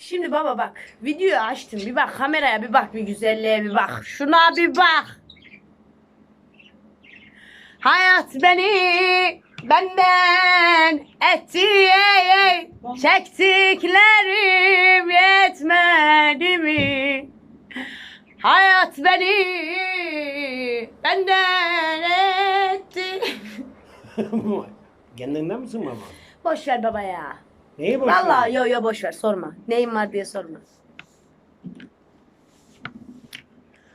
Şimdi baba bak. Videoyu açtım. Bir bak kameraya bir bak bir güzelliğe bir bak. Şuna bir bak. Hayat beni benden etti. Çektiklerim yetmedi mi? Hayat beni benden etti. Kendinden misin baba? Boş ver baba ya. Neyi boş Vallahi ver? yo yo boş ver sorma. Neyin var diye sorma.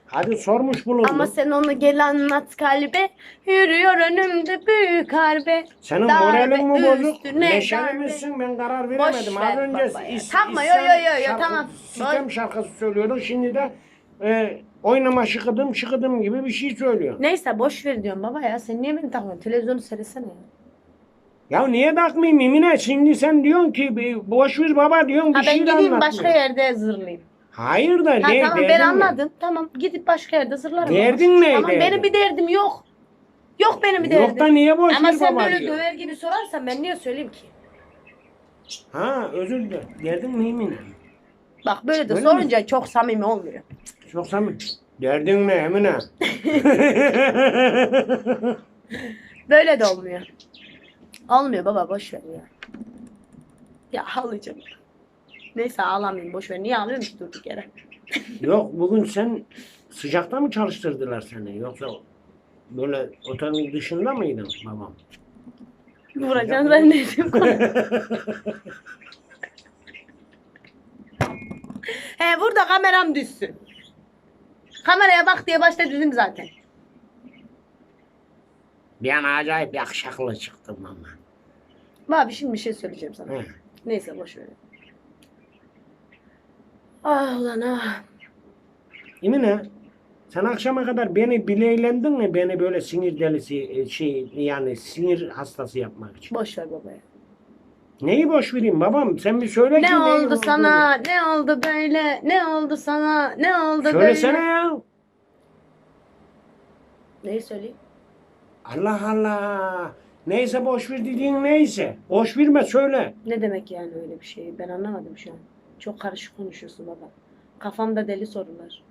Hadi sormuş bulundum. Ama sen onu gel anlat kalbe. Yürüyor önümde büyük harbe. Senin Darbe moralin mi bozuk? Neşeli misin? Ben karar Boş veremedim. Az ver önce baba ya. is- Tamam, yo, yo, yo, yo, şarkı- tamam. Sistem şarkısı söylüyordun. Şimdi de e, oynama şıkıdım şıkıdım gibi bir şey söylüyor. Neyse boş ver diyorum baba ya. Sen niye beni takmıyorsun? Televizyonu seyresene ya. Ya niye takmayayım Emine? Şimdi sen diyorsun ki boş ver baba diyorsun bir Ha ben şey de gideyim anlatmıyor. başka yerde zırlayayım. Hayır da Ha ne? tamam ben derdin ne? anladım. Tamam gidip başka yerde zırlarım. Derdin baba. ne, Tamam derdin? benim bir derdim yok. Yok benim bir derdim. Yok da niye boş Ama ver sen baba böyle diyor. döver gibi sorarsan ben niye söyleyeyim ki? Ha özür dilerim. Derdin ne Emine? Bak böyle de Öyle mi? sorunca çok samimi olmuyor. Çok samimi. Derdin ne Emine? Böyle de olmuyor. Olmuyor baba boş ver ya. Ya ağlayacağım. Neyse ağlamayayım boş ver. Niye ağlıyorum ki durduk yere? Yok bugün sen sıcakta mı çalıştırdılar seni yoksa böyle otelin dışında mıydın babam? Vuracaksın zannettim. He burada kameram düşsün. Kameraya bak diye başta dedim zaten. Bir an acayip yakışıklı çıktım ama. Abi şimdi bir şey söyleyeceğim sana. He. Neyse boş ver. Ah ulan ah. Emine sen akşama kadar beni bileylendin mi beni böyle sinir delisi e, şey yani sinir hastası yapmak için? Boş ver babaya. Neyi boş vereyim babam sen bir söyle ki Ne neyin oldu olduğunu. sana? Ne oldu böyle? Ne oldu sana? Ne oldu Söylesene böyle? ya. Neyi söyleyeyim? Allah Allah. Neyse boş ver dediğin neyse. Boş verme söyle. Ne demek yani öyle bir şey? Ben anlamadım şu an. Çok karışık konuşuyorsun baba. Kafamda deli sorular.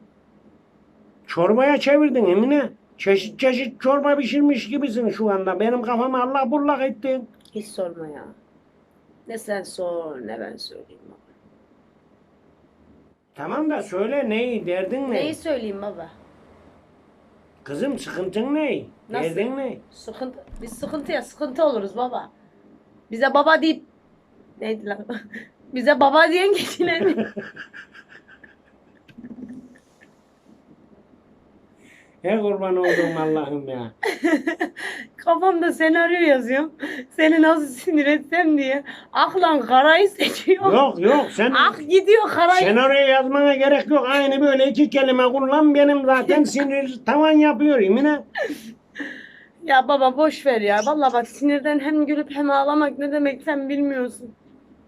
Çorbaya çevirdin Emine. Çeşit çeşit çorba pişirmiş gibisin şu anda. Benim kafamı Allah bullak ettin. Hiç sorma ya. Ne sen sor ne ben söyleyeyim baba. Tamam da söyle neyi, derdin ne? Neyi söyleyeyim baba? Kızım sıkıntın ne? Nasıl? Derdin ne? Sıkıntı. Biz sıkıntıya sıkıntı oluruz baba. Bize baba deyip neydi lan? Bize baba diyen geçinen He kurban oldum Allah'ım ya. Kafamda senaryo yazıyorum. Seni nasıl sinir etsem diye. Aklan karayı seçiyor. yok yok sen Ak gidiyor karayı. senaryo yazmana gerek yok. Aynı böyle iki kelime kullan benim zaten sinir tavan yapıyor Emine. Ya baba boş ver ya. Vallahi bak sinirden hem gülüp hem ağlamak ne demek sen bilmiyorsun.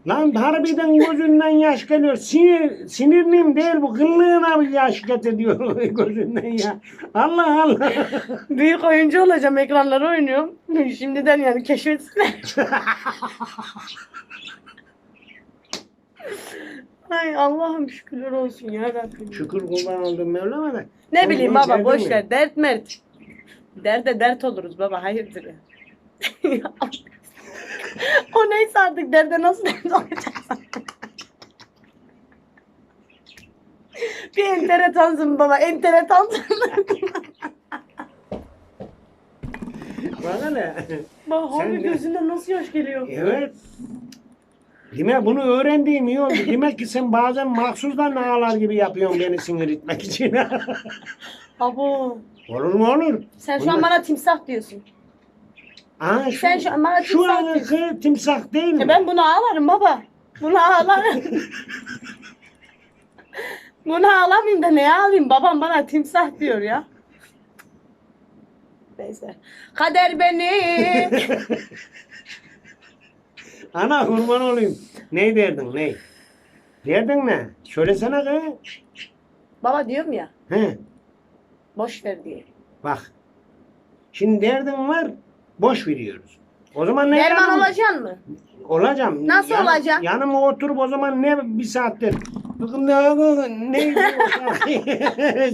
Lan harbiden gözünden yaş geliyor. Sinir, sinirliyim değil bu. Kıllığına bir yaş getiriyor gözünden ya. Allah Allah. Büyük oyuncu olacağım ekranlara oynuyorum. Şimdiden yani keşfetsinler. Ay Allah'ım şükürler olsun ya Rabbim. Şükür kurban oldum Mevlam'a da. Ne bileyim baba boş ver. Dert mert. Derde dert oluruz baba hayırdır ya. O neyse artık derde nasıl dert olacağız? Bir enteretansın baba enteretansın. Bana ne? Bak Sen abi de- gözünden nasıl yaş geliyor? Evet. Demek bunu öğrendiğim iyi oldu. Demek ki sen bazen mahsusdan ağlar gibi yapıyorsun beni sinir etmek için. Abo. olur mu olur? Sen şu Bunlar- an bana timsah diyorsun. Aa, şu, Sen şu an bana şu timsah anki timsah değil mi? Ben bunu ağlarım baba. Bunu ağlarım. bunu ağlamayayım da ne ağlayayım? Babam bana timsah diyor ya. Neyse. Kader beni. Ana kurban olayım. Ne derdin ne? Derdin ne? Söylesene kız. Baba diyorum ya. He, Boş ver diye. bak. Şimdi derdin var, boş veriyoruz. O zaman ne Derman olacaksın mı? Olacağım. Nasıl olacaksın? Yanıma oturup o zaman ne bir saattir. Ne? ne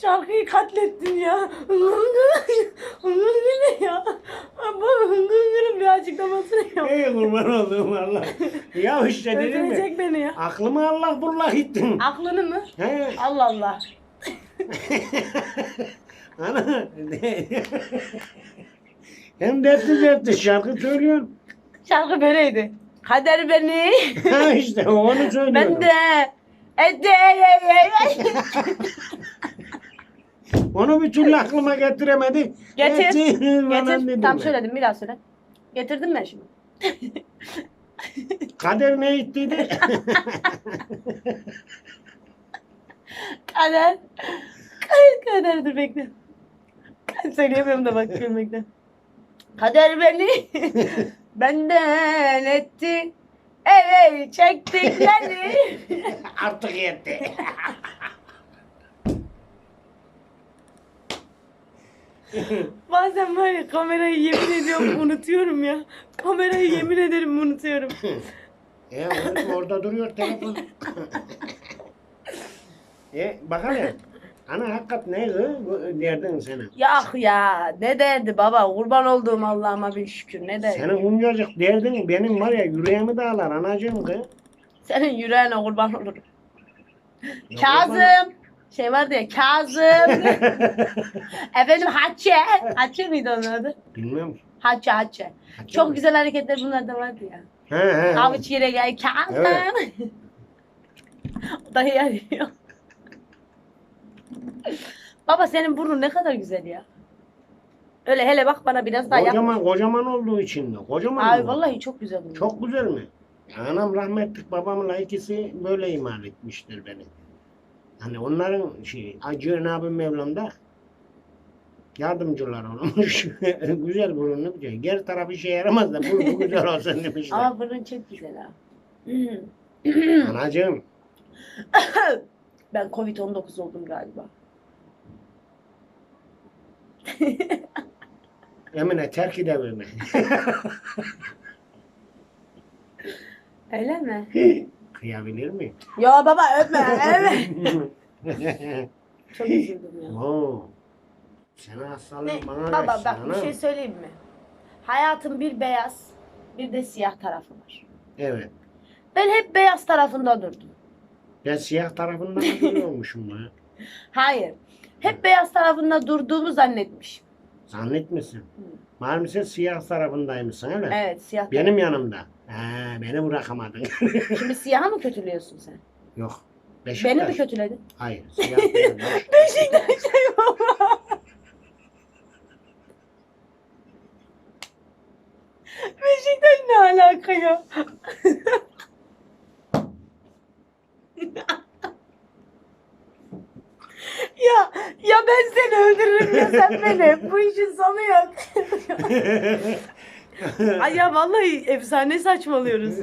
Şarkıyı katlettin ya. Hıngır ne ya? Bu hıngırın bir açıklamasını yap. Ey kurban olduğum Allah. Ya işte dedim mi? Öldürecek beni ya. Aklımı Allah bullak ettin. Aklını mı? He. Allah Allah. Ana. Hem dertli dertli şarkı söylüyorsun. Şarkı böyleydi. Kader beni. Ha işte onu söylüyorum. ben de. Ede. Onu bir türlü aklıma getiremedi. Getir. Getir. Getir. Tam söyledim bir daha söyle. Getirdim ben şimdi. Kader ne ettiydi? Kader. Kader dur bekle. Söyleyemiyorum da bak gülmekten. Kader beni benden etti. Evet çektikleri. Artık yetti. Bazen var ya kamerayı yemin ediyorum unutuyorum ya. Kamerayı yemin ederim unutuyorum. e oğlum orada duruyor telefon. e bakalım. Ana hakikat ne kız? Bu Derdin senin. Ya ya ne derdi baba kurban olduğum Allah'ıma bir şükür ne derdi. Senin buncacık derdin benim var ya yüreğimi dağlar anacığım kız. Senin yüreğine kurban olurum. Kazım. Şey vardı ya Kazım. Efendim Hatice. Hatice miydi onun adı? Hatice Hatice. Hatice Çok mi? güzel hareketler bunlar da vardı ya. He he. he. Avuç yere gel Kazım. Evet. o da yarıyor. Baba senin burnun ne kadar güzel ya. Öyle hele bak bana biraz daha yap. Kocaman kocaman olduğu için mi? Kocaman Ay mı? vallahi çok güzel. Çok güzel mi? Anam rahmetli babamla ikisi böyle imal etmiştir beni. Hani onların şey Acı Cenab-ı Mevlam da yardımcılar olmuş. güzel burunlu diyor. Geri tarafı işe yaramaz da burnu güzel olsun demişler. Ama burnun çok güzel ha. Anacığım ben Covid-19 oldum galiba. Emine terk edebilme. Öyle mi? Kıyabilir mi? Ya baba öpme. evet. Çok üzüldüm ya. Oo. Senin hastalığın Ne? bana Baba bak bir anam. şey söyleyeyim mi? Hayatın bir beyaz bir de siyah tarafı var. Evet. Ben hep beyaz tarafında durdum. Ben siyah tarafından duruyormuşum ya? Hayır. Hep beyaz tarafında durduğumu zannetmişim. Zannetmesin. Malum sen siyah tarafındaymışsın öyle. Evet siyah Benim yanımda. He, beni bırakamadın. Şimdi siyahı mı kötülüyorsun sen? Yok. Beşiktaş. Beni mi kötüledin? Hayır. Siyah. Beşiktaş şey baba. Beşiktaş ne alaka ya? ya ben seni öldürürüm ya sen beni. Bu işin sonu yok. Ay ya vallahi efsane saçmalıyoruz.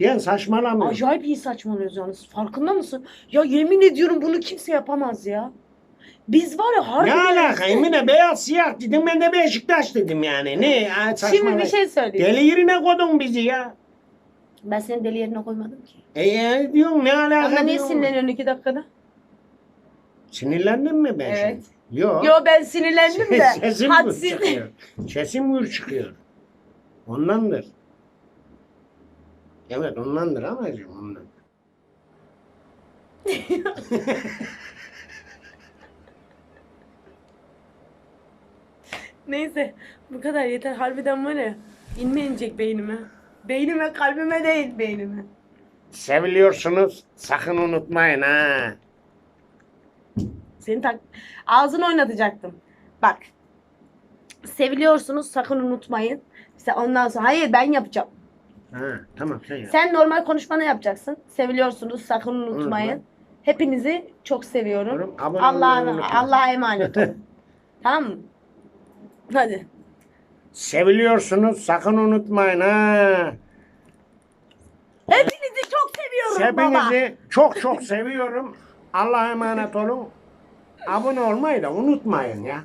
ben saçmalamıyorum. Acayip iyi saçmalıyoruz yalnız. Farkında mısın? Ya yemin ediyorum bunu kimse yapamaz ya. Biz var ya Ne harbiden... alaka Emine beyaz siyah dedim ben de Beşiktaş dedim yani. Ne ya Şimdi bir şey söyleyeyim. Deli yerine koydun bizi ya. Ben seni deli yerine koymadım ki. E ya diyorsun ne alaka Ama niye diyorsun? sinirleniyorsun iki dakikada? Sinirlendin mi ben Evet. şimdi? Yok. Yo ben sinirlendim de. Sesim gür Hadsiz. çıkıyor. Sesim gür çıkıyor. Ondandır. Evet ondandır amacım ondan. Neyse bu kadar yeter. Harbiden var ya. İnme inecek beynime. Beynime kalbime değil beynime. Seviliyorsunuz sakın unutmayın ha. Seni tak ağzını oynatacaktım. Bak. Seviliyorsunuz sakın unutmayın. İşte ondan sonra hayır ben yapacağım. Ha tamam sen yap. Sen normal konuşmanı yapacaksın. Seviliyorsunuz sakın unutmayın. Unutma. Hepinizi çok seviyorum. Allah'a. Allah'a emanet olun. tamam mı? Hadi. Seviliyorsunuz sakın unutmayın ha. Seviyorum baba. Hepinizi çok çok seviyorum. Allah'a emanet olun. Abone olmayı da unutmayın ya.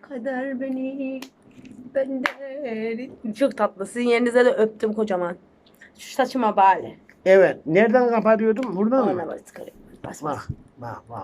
Kader beni benden. Çok tatlı. Sizin yerinize de öptüm kocaman. Şu saçıma bari. Evet. Nereden kapatıyordum? Buradan Ona mı? bas. Bas bas. Bak. Bak bak.